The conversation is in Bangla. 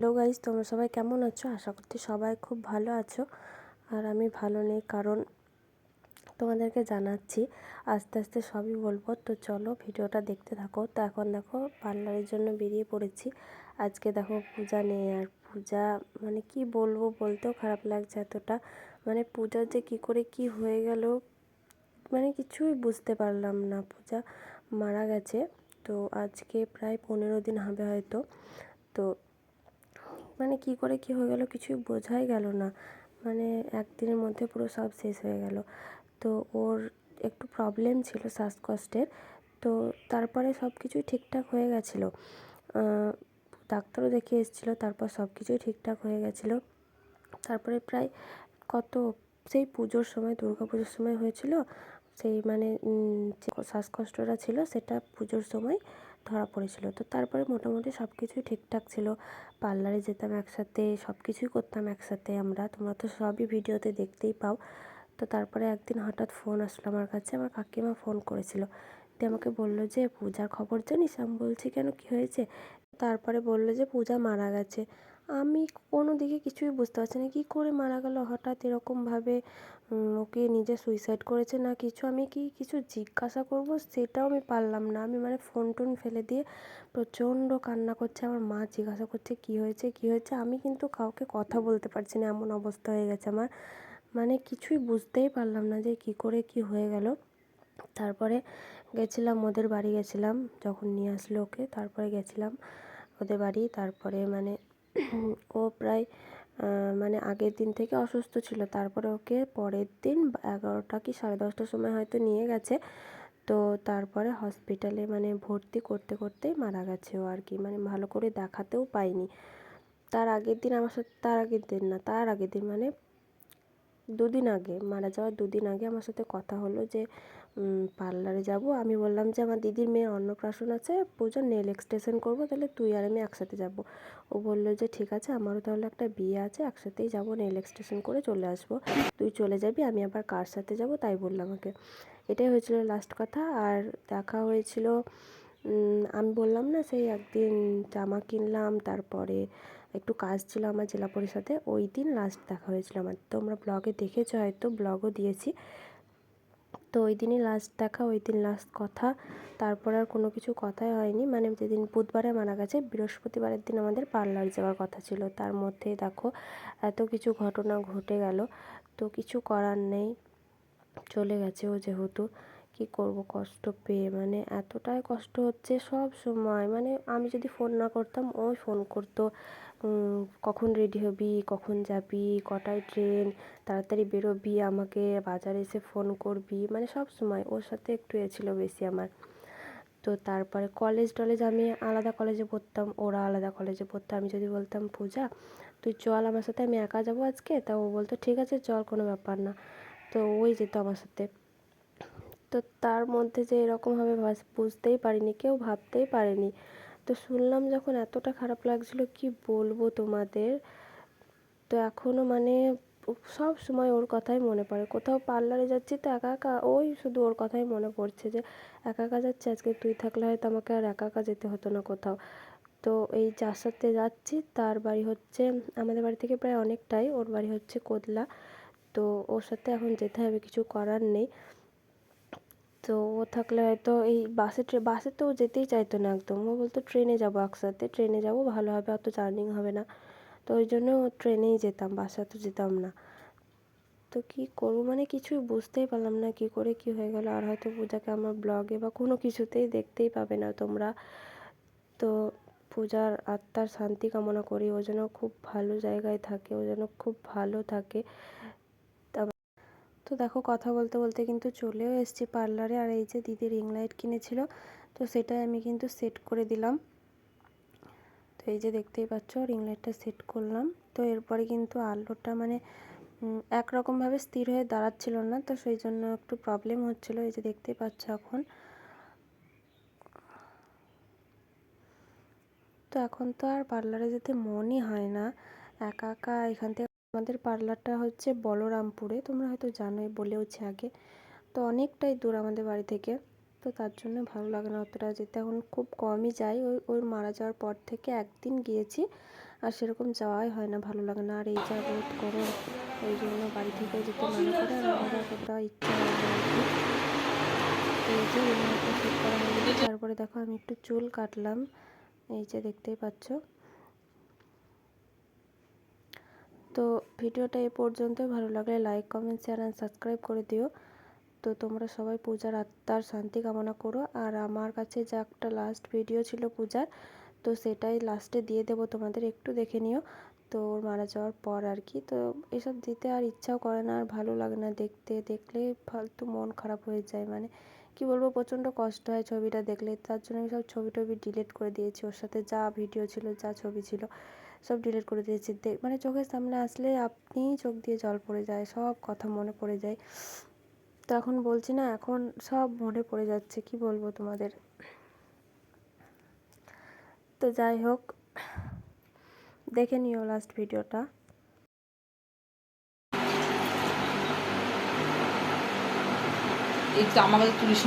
হ্যালো গাইজ তোমরা সবাই কেমন আছো? আশা করছি সবাই খুব ভালো আছো আর আমি ভালো নেই। কারণ তোমাদেরকে জানাচ্ছি, আস্তে আস্তে সবই বলব। তো চলো ভিডিওটা দেখতে থাকো। তো এখন দেখো, পার্লারের জন্য বেরিয়ে পড়েছি। আজকে দেখো পূজা নেই আর পূজা মানে কি বলব বলতেও খারাপ লাগছে এতটা। মানে পূজার যে কি করে কি হয়ে গেল মানে কিছুই বুঝতে পারলাম না। পূজা মারা গেছে, তো আজকে প্রায় পনেরো দিন হবে হয়তো। তো মানে কি করে কি হয়ে গেল কিছুই বোঝাই গেল না। মানে একদিনের মধ্যে পুরো সব শেষ হয়ে গেল। তো ওর একটু প্রবলেম ছিল শ্বাসকষ্টের। তো তারপরে সব কিছুই ঠিকঠাক হয়ে গেছিল। ডাক্তারও দেখিয়ে এসেছিল, তারপর সব কিছুই ঠিকঠাক হয়ে গেছিল। তারপরে প্রায় কত, সেই পুজোর সময়, দুর্গা পুজোর সময় হয়েছিল। সেই মানে শ্বাসকষ্টটা ছিল, সেটা পুজোর সময় ধরা পড়েছিল। তো তারপরে মোটামুটি সব কিছুই ঠিকঠাক ছিল। পার্লারে যেতাম একসাথে সব কিছুই করতাম একসাথে আমরা। তোমরা তো সবই ভিডিওতে দেখতেই পাও। তো তারপরে একদিন হঠাৎ ফোন আসলো আমার কাছে। আমার কাকিমা ফোন করেছিল। দিয়ে আমাকে বলল যে, পূজার খবর জানিস? আমি বলছি, কেন? কি হয়েছে? তারপরে বলল যে, পূজা মারা গেছে। আমি কোনো দিকে কিছুই বুঝতে পারছি না। কী করে মারা গেল? হঠাৎ এরকমভাবে ওকে নিজে সুইসাইড করেছে না কিছু? আমি কি কিছু জিজ্ঞাসা করব? সেটাও আমি পারলাম না। আমি মানে ফোন টোন ফেলে দিয়ে প্রচণ্ড কান্না করছে। আমার মা জিজ্ঞাসা করছে, কী হয়েছে? কী হয়েছে? আমি কিন্তু কাউকে কথা বলতে পারছি না। এমন অবস্থা হয়ে গেছে আমার। মানে কিছুই বুঝতেই পারলাম না যে কী করে কী হয়ে গেল। তারপরে গেছিলাম ওদের বাড়ি গেছিলাম, যখন নিয়ে আসলো ওকে। তারপরে গেছিলাম ওদের বাড়ি। তারপরে মানে ও প্রায় মানে আগের দিন থেকে অসুস্থ ছিল। তারপরে ওকে পরের দিন এগারোটা কি সাড়ে দশটার সময় হয়তো নিয়ে গেছে। তো তারপরে হসপিটালে মানে ভর্তি করতে করতেই মারা গেছে ও আর কি। মানে ভালো করে দেখাতেও পাইনি। তার আগের দিন আমার সাথে, তার আগের দিন না, তার আগের দিন মানে দুদিন আগে, মারা যাওয়ার দুদিন আগে আমার সাথে কথা হলো যে পার্লারে যাব। আমি বললাম যে, আমার দিদির মেয়ের অন্নপ্রাশন আছে পুজোর নেল এক্সটেনশন করব, তাহলে তুই আর আমি একসাথে যাব। ও বলল যে, ঠিক আছে, আমারও তাহলে একটা বিয়ে আছে, একসাথেই যাব, নেল এক্সটেনশন করে চলে আসব। তুই চলে যাবি, আমি আবার কার সাথে যাব? তাই বললাম আমাকে। এটাই হয়েছিল লাস্ট কথা। আর দেখা হয়েছিল আমি বললাম না, সেই একদিন জামা কিনলাম, তারপরে একটু কাজ ছিল আমার জেলা পরিষদে, ওই দিন লাস্ট দেখা হয়েছিল আমার। তোমরা ব্লগে দেখেছ হয়তো ব্লগও দিয়েছি। তো ওই দিনই লাস্ট দেখা, ওই দিন লাস্ট কথা। তারপর আর কোনো কিছু কথাই হয়নি। মানে যেদিন বুধবারে মারা গেছে, বৃহস্পতিবারের দিন আমাদের পার্লার যাওয়ার কথা ছিল। তার মধ্যে দেখো, এত কিছু ঘটনা ঘটে গেল। তো কিছু করার নেই। চলে গেছে ও যেহেতু। কি করব কষ্ট পেয়ে? মানে এতটাই কষ্ট হচ্ছে সব সময়। মানে আমি যদি ফোন না করতাম ওই ফোন করতো কখন রেডি হবি, কখন যাবি, কটায় ট্রেন তাড়াতাড়ি বেরোবি, আমাকে বাজারে এসে ফোন করবি। মানে সব সময় ওর সাথে একটু এ ছিল বেশি আমার। তো তারপরে কলেজ টলেজ আমি আলাদা কলেজে পড়তাম, ওরা আলাদা কলেজে পড়তো। আমি যদি বলতাম, পূজা, তুই চল আমার সাথে, আমি একা যাব আজকে? তা ও বলতো, ঠিক আছে, চল, কোনো ব্যাপার না। তো ওই যেত আমার সাথে। তো তার মধ্যে যে এরকমভাবে বুঝতেই পারিনি, কেউ ভাবতেই পারেনি। তো শুনলাম যখন এতটা খারাপ লাগছিল, কি বলব তোমাদের? তো এখনও মানে সব সময় ওর কথাই মনে পড়ে। কোথাও পার্লারে যাচ্ছি তো একা একা, ওই শুধু ওর কথাই মনে পড়ছে যে, একা একা যাচ্ছি, আজকে তুই থাকলে হয়তো আমাকে আর একা একা যেতে হতো না কোথাও। তো এই যার সাথে যাচ্ছি, তার বাড়ি হচ্ছে, আমাদের বাড়ি থেকে প্রায় অনেকটাই, ওর বাড়ি হচ্ছে কোদলা। তো ওর সাথে এখন যেতে হবে, কিছু করার নেই। তো ও থাকলে হয়তো এই বাসে বাসে তো যেতেই চাইতো না একদম। ও বলতো, ট্রেনে যাব একসাথে, ট্রেনে যাব, ভালো হবে, অত জার্নিং হবে না। তো ওই জন্য ও ট্রেনেই যেতাম, বাসে তো যেতাম না। তো কী করব? মানে কিছুই বুঝতেই পারলাম না, কী করে কী হয়ে গেলো। আর হয়তো পূজাকে আমার ব্লগে বা কোনো কিছুতেই দেখতেই পাবে না তোমরা। তো পূজার আত্মার শান্তি কামনা করি। ও যেন খুব ভালো জায়গায় থাকে, ও যেন খুব ভালো থাকে। তো দেখো কথা বলতে বলতে কিন্তু চলেও এসেছি পার্লারে আর এই যে দিদি রিং লাইট কিনেছিল, তো সেটাই আমি কিন্তু সেট করে দিলাম। তো এই যে দেখতেই পাচ্ছ, রিং লাইটটা সেট করলাম। তো এরপরে কিন্তু আলোটা মানে একরকমভাবে স্থির হয়ে দাঁড়াচ্ছিল না, তো সেই জন্য একটু প্রবলেম হচ্ছিল। এই যে দেখতেই পাচ্ছ এখন। তো এখন তো আর পার্লারে যেতে মনই হয় না। একা একা এখান থেকে আমাদের পার্লারটা হচ্ছে বলরামপুরে, তোমরা হয়তো জানোই, বলেওছি আগে। তো অনেকটাই দূর আমাদের বাড়ি থেকে। তো তার জন্য ভালো লাগে না অতটা যেতে। এখন খুব কমই যাই। ওই ওই মারা যাওয়ার পর থেকে একদিন গিয়েছি, আর সেরকম যাওয়াই হয় না, ভালো লাগে না। আর এই যা রোদ, গরম, ওই জন্য বাড়ি থেকে যেতে মানা করে, আর আমার অতটা ইচ্ছা হয় এই যে করা তারপরে দেখো আমি একটু চুল কাটলাম। এই যে দেখতেই পাচ্ছ। তো ভিডিওটা এ পর্যন্ত ভালো লাগলে like comment share and subscribe করে দিও। তো তোমরা সবাই পূজার আত্মার শান্তি কামনা করো। আর আমার কাছে যা একটা লাস্ট ভিডিও ছিল পূজার, তো সেটাই লাস্টে দিয়ে দেবো তোমাদের, একটু দেখে নিও। তো ওর মারা যাওয়ার পর আর কি। তো এসব দিতে আর ইচ্ছাও করে না, আর ভালো লাগে না দেখতে। দেখলে ফালতু মন খারাপ হয়ে যায় মানে কি বলব, প্রচণ্ড কষ্ট হয় ছবিটা দেখলে। তার জন্য আমি সব ছবি টবি ডিলিট করে দিয়েছি। ওর সাথে যা ভিডিও ছিল, যা ছবি ছিল। সব ডিলিট করে দিয়েছি। মানে চোখের সামনে আসলে আপনিই চোখ দিয়ে জল পড়ে যায়, সব কথা মনে পড়ে যায়। তো এখন বলছি না, এখন সব মনে পড়ে যাচ্ছে, কি বলব তোমাদের? তো যাই হোক, দেখে নিও লাস্ট ভিডিওটা এই তো আমার কাছে তুলিস